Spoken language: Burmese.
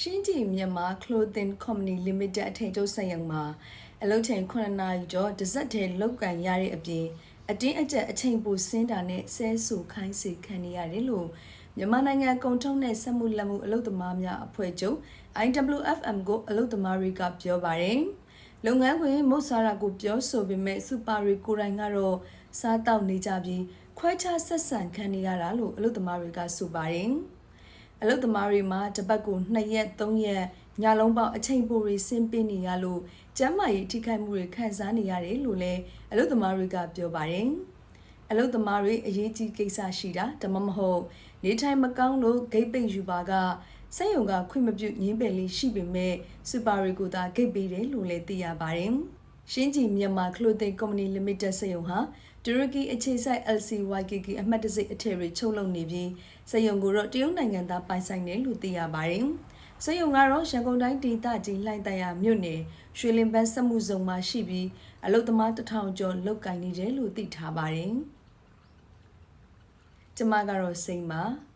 ရှင်းကြည်မြန်မာ Clothing Company Limited အထည်ချုပ်စက်ရုံမှာအလုပ်ချိန်9နာရီကျော်တစ်စက်တည်းလောက်ကန်ရတဲ့အပြင်အတင်းအကျပ်အချိန်ပိုစင်းတာနဲ့ဆဲဆူခိုင်းစေခံနေရတယ်လို့မြန်မာနိုင်ငံကုန်ထုတ်နဲ့စက်မှုလက်မှုအလုပ်သမားများအဖွဲ့ချုပ် IWFM ကိုအလုပ်သမားတွေကပြောပါတယ်။ လုပ်ငန်းခွင်မုတ်စားရာကိုပြောဆိုပေမဲ့စူပါရီကိုရိုင်းကတော့စားတောက်နေကြပြီးခွဲခြားဆက်ဆံခံနေရတာလို့အလုပ်သမားတွေကဆိုပါတယ်။အလုတ်သမားတွေမှာတပတ်ကို2ရက်3ရက်ညလုံးပေါက်အချိန်ပိုတွေဆင်းပေးနေရလို့ကျန်းမာရေးထိခိုက်မှုတွေခံစားနေရတယ်လို့လည်းအလုတ်သမားတွေကပြောပါတယ်။အလုတ်သမားတွေအရေးကြီးကိစ္စရှိတာဒါမှမဟုတ်နေထိုင်မကောင်းလို့ဂိတ်ပိတ်ယူပါက စက်ရုံကခွင့်မပြုငင်းပယ်လေးရှိပေမဲ့စူပါရီကိုသာဂိတ်ပေးတယ်လို့လည်းသိရပါတယ်။ရှင်းကြည်မြန်မာ Clothing Company Limited စက်ရုံဟာတူရကီအခြေစိုက် LCYKK အမှတ်တစိအထည်တွေချုပ်လုပ်နေပြီးစက်ရုံကိုတော့တရုတ်နိုင်ငံသားပိုင်ဆိုင်တယ်လို့သိရပါတယ်။စက်ရုံကတော့ရန်ကုန်တိုင်းဒေသကြီးလှိုင်တရာမြို့နယ်ရွှေလင်ပန်းစက်မှုဇုံမှာရှိပြီးအလုတ်သမားတစ်ထောင်ကျော်လုပ်ကင်နေတယ်လို့သိထားပါတယ်။ကျမကတော့စိန်ပါ။